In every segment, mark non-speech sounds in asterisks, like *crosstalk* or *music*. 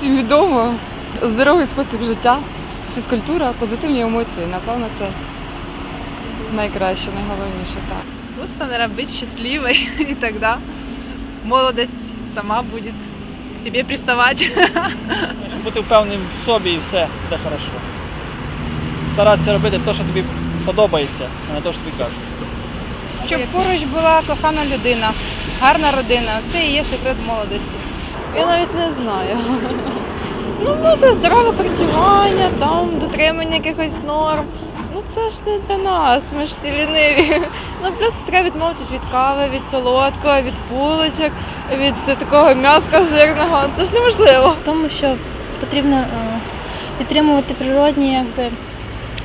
свідомо, здоровий спосіб життя, фізкультура, позитивні емоції. Напевно, це найкраще, найголовніше. Так. Просто, наверное, быть счастливой, и тогда молодость сама будет к тебе приставать. Щоб бути впевненим в собі і все буде хорошо. Старатися робити те, що тобі подобається, а не те, що тобі кажуть. Щоб поруч була кохана людина, гарна родина. Це і є секрет молодості. Я навіть не знаю. *laughs* Ну, може, здорове харчування, там, дотримання якихось норм. Ну це ж не для нас, ми ж всі ліниві. *laughs* Ну просто треба відмовитись від кави, від солодкого, від булочок, від такого м'яска жирного. Це ж неможливо. тому що потрібно е, підтримувати природні якби,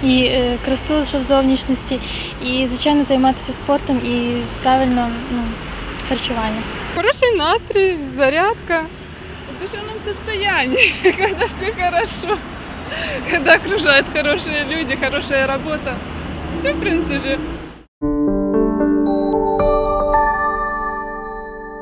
і е, красу щоб зовнішності, і, звичайно, займатися спортом і правильно ну, харчування. Хороший настрій, зарядка. В душевном состоянии, *laughs* когда все хорошо, когда окружают хорошие люди, хорошая работа. Все, в принципе,